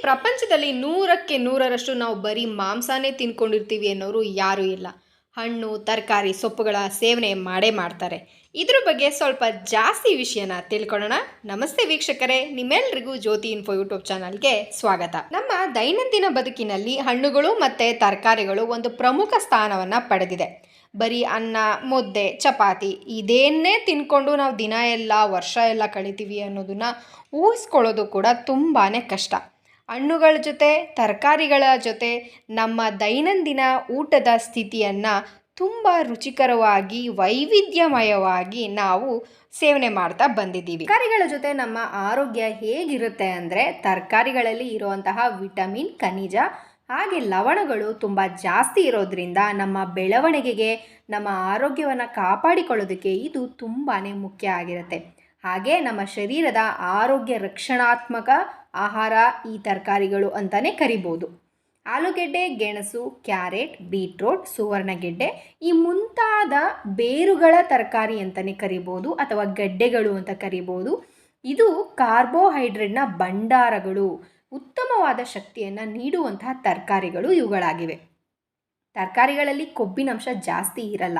ಪ್ರಪಂಚದಲ್ಲಿ ನೂರಕ್ಕೆ ನೂರರಷ್ಟು ನಾವು ಬರೀ ಮಾಂಸನೇ ತಿನ್ಕೊಂಡಿರ್ತೀವಿ ಅನ್ನೋರು ಯಾರೂ ಇಲ್ಲ. ಹಣ್ಣು, ತರಕಾರಿ, ಸೊಪ್ಪುಗಳ ಸೇವನೆ ಮಾಡೇ ಮಾಡ್ತಾರೆ. ಇದ್ರ ಬಗ್ಗೆ ಸ್ವಲ್ಪ ಜಾಸ್ತಿ ವಿಷಯನ ತಿಳ್ಕೊಳ್ಳೋಣ. ನಮಸ್ತೆ ವೀಕ್ಷಕರೇ, ನಿಮ್ಮೆಲ್ರಿಗೂ ಜ್ಯೋತಿ ಇನ್ಫೋ ಯೂಟ್ಯೂಬ್ ಚಾನಲ್ಗೆ ಸ್ವಾಗತ. ನಮ್ಮ ದೈನಂದಿನ ಬದುಕಿನಲ್ಲಿ ಹಣ್ಣುಗಳು ಮತ್ತು ತರಕಾರಿಗಳು ಒಂದು ಪ್ರಮುಖ ಸ್ಥಾನವನ್ನು ಪಡೆದಿದೆ. ಬರೀ ಅನ್ನ, ಮುದ್ದೆ, ಚಪಾತಿ ಇದೇನೇ ತಿನ್ಕೊಂಡು ನಾವು ದಿನ ಎಲ್ಲ, ವರ್ಷ ಎಲ್ಲ ಕಳಿತೀವಿ ಅನ್ನೋದನ್ನ ಊಹಿಸ್ಕೊಳ್ಳೋದು ಕೂಡ ತುಂಬಾ ಕಷ್ಟ. ಹಣ್ಣುಗಳ ಜೊತೆ, ತರಕಾರಿಗಳ ಜೊತೆ ನಮ್ಮ ದೈನಂದಿನ ಊಟದ ಸ್ಥಿತಿಯನ್ನು ತುಂಬ ರುಚಿಕರವಾಗಿ, ವೈವಿಧ್ಯಮಯವಾಗಿ ನಾವು ಸೇವನೆ ಮಾಡ್ತಾ ಬಂದಿದ್ದೀವಿ. ತರಕಾರಿಗಳ ಜೊತೆ ನಮ್ಮ ಆರೋಗ್ಯ ಹೇಗಿರುತ್ತೆ ಅಂದರೆ ತರಕಾರಿಗಳಲ್ಲಿ ಇರುವಂತಹ ವಿಟಮಿನ್, ಖನಿಜ ಹಾಗೆ ಲವಣಗಳು ತುಂಬ ಜಾಸ್ತಿ ಇರೋದ್ರಿಂದ ನಮ್ಮ ಬೆಳವಣಿಗೆಗೆ, ನಮ್ಮ ಆರೋಗ್ಯವನ್ನು ಕಾಪಾಡಿಕೊಳ್ಳೋದಕ್ಕೆ ಇದು ತುಂಬಾ ಮುಖ್ಯ ಆಗಿರುತ್ತೆ. ಹಾಗೆ ನಮ್ಮ ಶರೀರದ ಆರೋಗ್ಯ ರಕ್ಷಣಾತ್ಮಕ ಆಹಾರ, ಈ ತರಕಾರಿಗಳು ಅಂತಲೇ ಕರಿಬೋದು. ಆಲೂಗೆಡ್ಡೆ, ಗೆಣಸು, ಕ್ಯಾರೆಟ್, ಬೀಟ್ರೋಟ್, ಸುವರ್ಣಗೆಡ್ಡೆ ಈ ಮುಂತಾದ ಬೇರುಗಳ ತರಕಾರಿ ಅಂತಲೇ ಕರಿಬೋದು ಅಥವಾ ಗಡ್ಡೆಗಳು ಅಂತ ಕರಿಬೋದು. ಇದು ಕಾರ್ಬೋಹೈಡ್ರೇಟ್ನ ಭಂಡಾರಗಳು, ಉತ್ತಮವಾದ ಶಕ್ತಿಯನ್ನು ನೀಡುವಂತಹ ತರಕಾರಿಗಳು ಇವುಗಳಾಗಿವೆ. ತರಕಾರಿಗಳಲ್ಲಿ ಕೊಬ್ಬಿನಂಶ ಜಾಸ್ತಿ ಇರಲ್ಲ.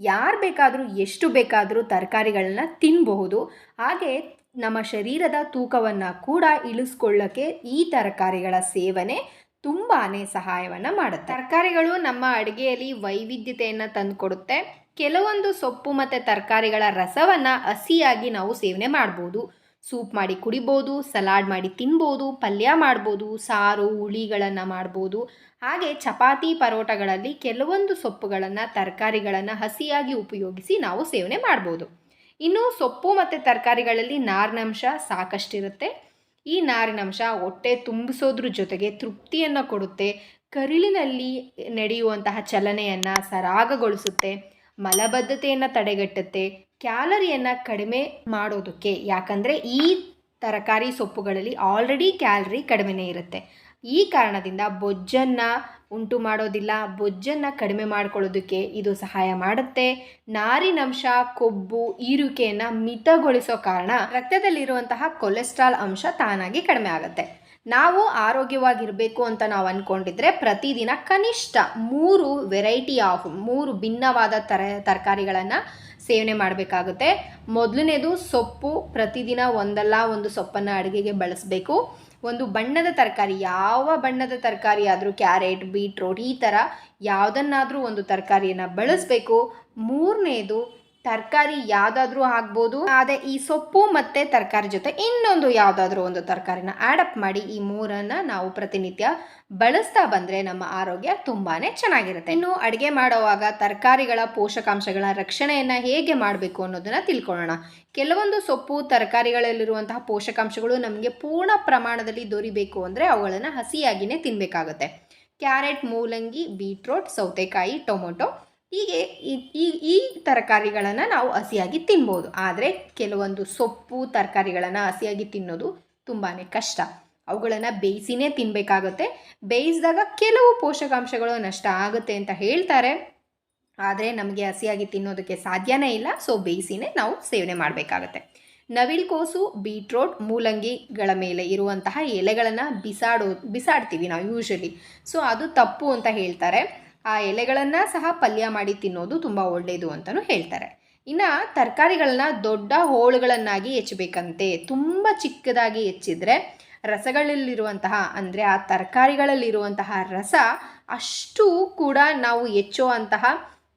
ಯಾರು ಬೇಕಾದರೂ, ಎಷ್ಟು ಬೇಕಾದರೂ ತರಕಾರಿಗಳನ್ನ ತಿನ್ನಬಹುದು ಹಾಗೆ ನಮ್ಮ ಶರೀರದ ತೂಕವನ್ನು ಕೂಡ ಇಳಿಸ್ಕೊಳ್ಳೋಕ್ಕೆ ಈ ತರಕಾರಿಗಳ ಸೇವನೆ ತುಂಬಾ ಸಹಾಯವನ್ನು ಮಾಡುತ್ತೆ. ತರಕಾರಿಗಳು ನಮ್ಮ ಅಡುಗೆಯಲ್ಲಿ ವೈವಿಧ್ಯತೆಯನ್ನು ತಂದುಕೊಡುತ್ತೆ. ಕೆಲವೊಂದು ಸೊಪ್ಪು ಮತ್ತು ತರಕಾರಿಗಳ ರಸವನ್ನು ಹಸಿಯಾಗಿ ನಾವು ಸೇವನೆ ಮಾಡ್ಬೋದು. ಸೂಪ್ ಮಾಡಿ ಕುಡಿಬೋದು, ಸಲಾಡ್ ಮಾಡಿ ತಿನ್ಬೋದು, ಪಲ್ಯ ಮಾಡ್ಬೋದು, ಸಾರು, ಹುಳಿಗಳನ್ನು ಮಾಡ್ಬೋದು. ಹಾಗೆ ಚಪಾತಿ ಪರೋಟಗಳಲ್ಲಿ ಕೆಲವೊಂದು ಸೊಪ್ಪುಗಳನ್ನು, ತರಕಾರಿಗಳನ್ನು ಹಸಿಯಾಗಿ ಉಪಯೋಗಿಸಿ ನಾವು ಸೇವನೆ ಮಾಡ್ಬೋದು. ಇನ್ನು ಸೊಪ್ಪು ಮತ್ತು ತರಕಾರಿಗಳಲ್ಲಿ ನಾರಿನಂಶ ಸಾಕಷ್ಟಿರುತ್ತೆ. ಈ ನಾರಿನಂಶ ಹೊಟ್ಟೆ ತುಂಬಿಸೋದ್ರ ಜೊತೆಗೆ ತೃಪ್ತಿಯನ್ನು ಕೊಡುತ್ತೆ. ಕರುಳಿನಲ್ಲಿ ನಡೆಯುವಂತಹ ಚಲನೆಯನ್ನು ಸರಾಗಗೊಳಿಸುತ್ತೆ. ಮಲಬದ್ಧತೆಯನ್ನು ತಡೆಗಟ್ಟುತ್ತೆ. ಕ್ಯಾಲರಿಯನ್ನು ಕಡಿಮೆ ಮಾಡೋದಕ್ಕೆ, ಯಾಕಂದರೆ ಈ ತರಕಾರಿ ಸೊಪ್ಪುಗಳಲ್ಲಿ ಆಲ್ರೆಡಿ ಕ್ಯಾಲರಿ ಕಡಿಮೆನೇ ಇರುತ್ತೆ. ಈ ಕಾರಣದಿಂದ ಬೊಜ್ಜನ್ನು ಉಂಟು ಮಾಡೋದಿಲ್ಲ, ಬೊಜ್ಜನ್ನು ಕಡಿಮೆ ಮಾಡ್ಕೊಳ್ಳೋದಕ್ಕೆ ಇದು ಸಹಾಯ ಮಾಡುತ್ತೆ. ನಾರಿನಂಶ ಕೊಬ್ಬು ಈರುಕೆಯನ್ನು ಮಿತಗೊಳಿಸೋ ಕಾರಣ ರಕ್ತದಲ್ಲಿರುವಂತಹ ಕೊಲೆಸ್ಟ್ರಾಲ್ ಅಂಶ ತಾನಾಗಿ ಕಡಿಮೆ ಆಗುತ್ತೆ. ನಾವು ಆರೋಗ್ಯವಾಗಿರಬೇಕು ಅಂತ ನಾವು ಅಂದ್ಕೊಂಡಿದ್ರೆ ಪ್ರತಿದಿನ ಕನಿಷ್ಠ ಮೂರು ವೆರೈಟಿ ಆಫ್ ಮೂರು ಭಿನ್ನವಾದ ತರ ತರಕಾರಿಗಳನ್ನು ಸೇವನೆ ಮಾಡಬೇಕಾಗುತ್ತೆ. ಮೊದಲನೇದು ಸೊಪ್ಪು ಪ್ರತಿದಿನ ಒಂದಲ್ಲ ಒಂದು ಸೊಪ್ಪನ್ನು ಅಡುಗೆಗೆ ಬಳಸಬೇಕು. ಒಂದು ಬಣ್ಣದ ತರಕಾರಿ, ಯಾವ ಬಣ್ಣದ ತರಕಾರಿ ಆದರೂ ಕ್ಯಾರೆಟ್, ಬೀಟ್ರೋಟ್ ಈ ಥರ ಯಾವುದನ್ನಾದರೂ ಒಂದು ತರಕಾರಿಯನ್ನು ಬಳಸಬೇಕು. ಮೂರನೇದು ತರಕಾರಿ ಯಾವುದಾದ್ರೂ ಆಗ್ಬೋದು. ಅದೇ ಈ ಸೊಪ್ಪು ಮತ್ತು ತರಕಾರಿ ಜೊತೆ ಇನ್ನೊಂದು ಯಾವುದಾದ್ರೂ ಒಂದು ತರಕಾರಿನ ಆ್ಯಡಪ್ ಮಾಡಿ ಈ ಮೂರನ್ನು ನಾವು ಪ್ರತಿನಿತ್ಯ ಬಳಸ್ತಾ ಬಂದರೆ ನಮ್ಮ ಆರೋಗ್ಯ ತುಂಬಾ ಚೆನ್ನಾಗಿರುತ್ತೆ. ಇನ್ನು ಅಡುಗೆ ಮಾಡುವಾಗ ತರಕಾರಿಗಳ ಪೋಷಕಾಂಶಗಳ ರಕ್ಷಣೆಯನ್ನು ಹೇಗೆ ಮಾಡಬೇಕು ಅನ್ನೋದನ್ನು ತಿಳ್ಕೊಳ್ಳೋಣ. ಕೆಲವೊಂದು ಸೊಪ್ಪು ತರಕಾರಿಗಳಲ್ಲಿರುವಂತಹ ಪೋಷಕಾಂಶಗಳು ನಮಗೆ ಪೂರ್ಣ ಪ್ರಮಾಣದಲ್ಲಿ ದೊರಿಬೇಕು ಅಂದರೆ ಅವುಗಳನ್ನು ಹಸಿಯಾಗಿಯೇ ತಿನ್ನಬೇಕಾಗುತ್ತೆ ಕ್ಯಾರೆಟ್, ಮೂಲಂಗಿ, ಬೀಟ್ರೋಟ್, ಸೌತೆಕಾಯಿ, ಟೊಮೊಟೊ ಹೀಗೆ ಈ ಈ ತರಕಾರಿಗಳನ್ನು ನಾವು ಹಸಿಯಾಗಿ ತಿನ್ಬೋದು. ಆದರೆ ಕೆಲವೊಂದು ಸೊಪ್ಪು ತರಕಾರಿಗಳನ್ನು ಹಸಿಯಾಗಿ ತಿನ್ನೋದು ತುಂಬಾ ಕಷ್ಟ. ಅವುಗಳನ್ನು ಬೇಯಿಸಿನೇ ತಿನ್ನಬೇಕಾಗುತ್ತೆ ಬೇಯಿಸಿದಾಗ ಕೆಲವು ಪೋಷಕಾಂಶಗಳು ನಷ್ಟ ಆಗುತ್ತೆ ಅಂತ ಹೇಳ್ತಾರೆ. ಆದರೆ ನಮಗೆ ಹಸಿಯಾಗಿ ತಿನ್ನೋದಕ್ಕೆ ಸಾಧ್ಯನೇ ಇಲ್ಲ. ಸೊ ಬೇಯಿಸಿನೇ ನಾವು ಸೇವನೆ ಮಾಡಬೇಕಾಗತ್ತೆ. ನವಿಲ್ಕೋಸು ಬೀಟ್ರೋಟ್, ಮೂಲಂಗಿಗಳ ಮೇಲೆ ಇರುವಂತಹ ಎಲೆಗಳನ್ನು ಬಿಸಾಡೋ, ಬಿಸಾಡ್ತೀವಿ ನಾವು ಯೂಶಲಿ. ಸೊ ಅದು ತಪ್ಪು ಅಂತ ಹೇಳ್ತಾರೆ. ಆ ಎಲೆಗಳನ್ನು ಸಹ ಪಲ್ಯ ಮಾಡಿ ತಿನ್ನೋದು ತುಂಬ ಒಳ್ಳೆಯದು ಅಂತಲೂ ಹೇಳ್ತಾರೆ. ಇನ್ನು ತರಕಾರಿಗಳನ್ನ ದೊಡ್ಡ ಹೋಳುಗಳನ್ನಾಗಿ ಹೆಚ್ಚಬೇಕಂತೆ ತುಂಬ ಚಿಕ್ಕದಾಗಿ ಹೆಚ್ಚಿದ್ರೆ ರಸಗಳಲ್ಲಿರುವಂತಹ, ಅಂದರೆ ಆ ತರಕಾರಿಗಳಲ್ಲಿರುವಂತಹ ರಸ ಅಷ್ಟು ಕೂಡ ನಾವು ಹೆಚ್ಚೋ ಅಂತಹ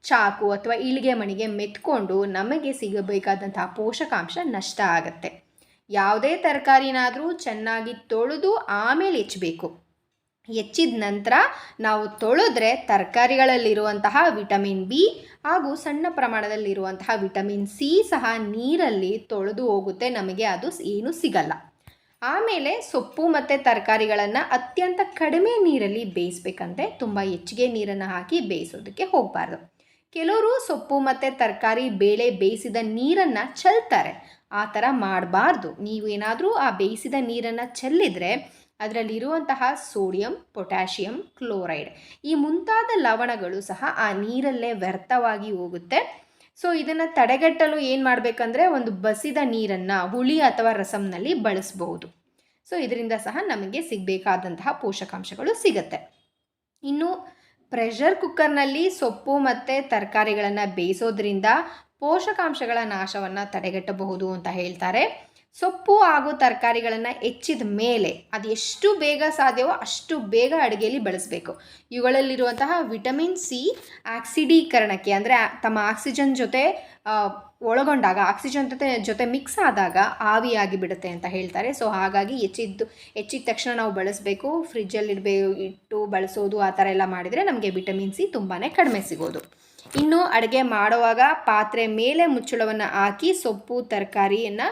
ಚಾಕು ಅಥವಾ ಇಳಿಗೆ ಮಣಿಗೆ ಮೆತ್ಕೊಂಡು ನಮಗೆ ಸಿಗಬೇಕಾದಂತಹ ಪೋಷಕಾಂಶ ನಷ್ಟ ಆಗುತ್ತೆ. ಯಾವುದೇ ತರಕಾರಿನಾದರೂ ಚೆನ್ನಾಗಿ ತೊಳೆದು ಆಮೇಲೆ ಹೆಚ್ಚಬೇಕು ಹೆಚ್ಚಿದ ನಂತರ ನಾವು ತೊಳೆದ್ರೆ ತರಕಾರಿಗಳಲ್ಲಿರುವಂತಹ ವಿಟಮಿನ್ ಬಿ ಹಾಗೂ ಸಣ್ಣ ಪ್ರಮಾಣದಲ್ಲಿರುವಂತಹ ವಿಟಮಿನ್ ಸಿ ಸಹ ನೀರಲ್ಲಿ ತೊಳೆದು ಹೋಗುತ್ತೆ. ನಮಗೆ ಅದು ಏನು ಸಿಗಲ್ಲ. ಆಮೇಲೆ ಸೊಪ್ಪು ಮತ್ತು ತರಕಾರಿಗಳನ್ನು ಅತ್ಯಂತ ಕಡಿಮೆ ನೀರಲ್ಲಿ ಬೇಯಿಸ್ಬೇಕಂತೆ. ತುಂಬ ಹೆಚ್ಚಿಗೆ ನೀರನ್ನು ಹಾಕಿ ಬೇಯಿಸೋದಕ್ಕೆ ಹೋಗಬಾರ್ದು. ಕೆಲವರು ಸೊಪ್ಪು ಮತ್ತು ತರಕಾರಿ ಬೇಳೆ ಬೇಯಿಸಿದ ನೀರನ್ನು ಚೆಲ್ತಾರೆ. ಆ ಥರ ಮಾಡಬಾರ್ದು. ನೀವು ಏನಾದರೂ ಆ ಬೇಯಿಸಿದ ನೀರನ್ನು ಚೆಲ್ಲಿದರೆ ಅದರಲ್ಲಿರುವಂತಹ ಸೋಡಿಯಂ, ಪೊಟ್ಯಾಷಿಯಂ, ಕ್ಲೋರೈಡ್ ಈ ಮುಂತಾದ ಲವಣಗಳು ಸಹ ಆ ನೀರಲ್ಲೇ ವ್ಯರ್ಥವಾಗಿ ಹೋಗುತ್ತೆ. ಸೊ ಇದನ್ನು ತಡೆಗಟ್ಟಲು ಏನು ಮಾಡಬೇಕಂದ್ರೆ ಒಂದು ಬಸಿದ ನೀರನ್ನು ಹುಳಿ ಅಥವಾ ರಸಂನಲ್ಲಿ ಬಳಸಬಹುದು. ಸೊ ಇದರಿಂದ ಸಹ ನಮಗೆ ಸಿಗಬೇಕಾದಂತಹ ಪೋಷಕಾಂಶಗಳು ಸಿಗುತ್ತೆ. ಇನ್ನು ಪ್ರೆಷರ್ ಕುಕ್ಕರ್ನಲ್ಲಿ ಸೊಪ್ಪು ಮತ್ತು ತರಕಾರಿಗಳನ್ನು ಬೇಯಿಸೋದ್ರಿಂದ ಪೋಷಕಾಂಶಗಳ ನಾಶವನ್ನು ತಡೆಗಟ್ಟಬಹುದು ಅಂತ ಹೇಳ್ತಾರೆ. ಸೊಪ್ಪು ಹಾಗೂ ತರಕಾರಿಗಳನ್ನು ಹೆಚ್ಚಿದ ಮೇಲೆ ಅದು ಎಷ್ಟು ಬೇಗ ಸಾಧ್ಯವೋ ಅಷ್ಟು ಬೇಗ ಅಡುಗೆಯಲ್ಲಿ ಬಳಸಬೇಕು. ಇವುಗಳಲ್ಲಿರುವಂತಹ ವಿಟಮಿನ್ ಸಿ ಆಕ್ಸಿಡೀಕರಣಕ್ಕೆ ಅಂದರೆ ತಮ್ಮ ಆಕ್ಸಿಜನ್ ಜೊತೆ ಒಳಗೊಂಡಾಗ, ಆಕ್ಸಿಜನ್ ಜೊತೆ ಜೊತೆ ಮಿಕ್ಸ್ ಆದಾಗ ಆವಿಯಾಗಿ ಬಿಡುತ್ತೆ ಅಂತ ಹೇಳ್ತಾರೆ. ಸೊ ಹಾಗಾಗಿ ಹೆಚ್ಚಿದ್ದು, ಹೆಚ್ಚಿದ ತಕ್ಷಣ ನಾವು ಬಳಸಬೇಕು. ಫ್ರಿಜ್ಜಲ್ಲಿ ಇಡಬೇಕು ಇಟ್ಟು ಬಳಸೋದು ಆ ಥರ ಎಲ್ಲ ಮಾಡಿದರೆ ನಮಗೆ ವಿಟಮಿನ್ ಸಿ ತುಂಬಾ ಕಡಿಮೆ ಸಿಗೋದು. ಇನ್ನು ಅಡುಗೆ ಮಾಡುವಾಗ ಪಾತ್ರೆ ಮೇಲೆ ಮುಚ್ಚಳವನ್ನು ಹಾಕಿ ಸೊಪ್ಪು ತರಕಾರಿಯನ್ನು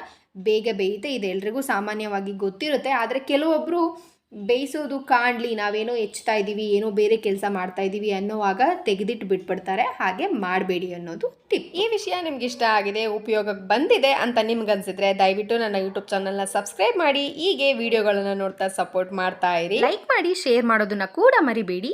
ಬೇಗ ಬೇಯುತ್ತೆ. ಇದು ಎಲ್ರಿಗೂ ಸಾಮಾನ್ಯವಾಗಿ ಗೊತ್ತಿರುತ್ತೆ. ಆದರೆ ಕೆಲವೊಬ್ಬರು ಬೇಯಿಸೋದು ಕಾಣಲಿ ನಾವೇನೋ ಹೆಚ್ಚುತ್ತಾ ಇದ್ದೀವಿ ಏನೋ ಬೇರೆ ಕೆಲಸ ಮಾಡ್ತಾ ಇದ್ದೀವಿ ಅನ್ನೋವಾಗ ತೆಗೆದಿಟ್ಟು ಬಿಟ್ಬಿಡ್ತಾರೆ. ಹಾಗೆ ಮಾಡಬೇಡಿ ಅನ್ನೋದು ಟಿಪ್ ಈ ವಿಷಯ ನಿಮ್ಗೆ ಇಷ್ಟ ಆಗಿದೆ ಉಪಯೋಗಕ್ಕೆ ಬಂದಿದೆ ಅಂತ ನಿಮ್ಗನ್ಸಿದ್ರೆ ದಯವಿಟ್ಟು ನನ್ನ ಯೂಟ್ಯೂಬ್ ಚಾನಲ್ನ ಸಬ್ಸ್ಕ್ರೈಬ್ ಮಾಡಿ ಹೀಗೆ ವಿಡಿಯೋಗಳನ್ನು ನೋಡ್ತಾ ಸಪೋರ್ಟ್ ಮಾಡ್ತಾ ಇರಿ. ಲೈಕ್ ಮಾಡಿ ಶೇರ್ ಮಾಡೋದನ್ನ ಕೂಡ ಮರಿಬೇಡಿ.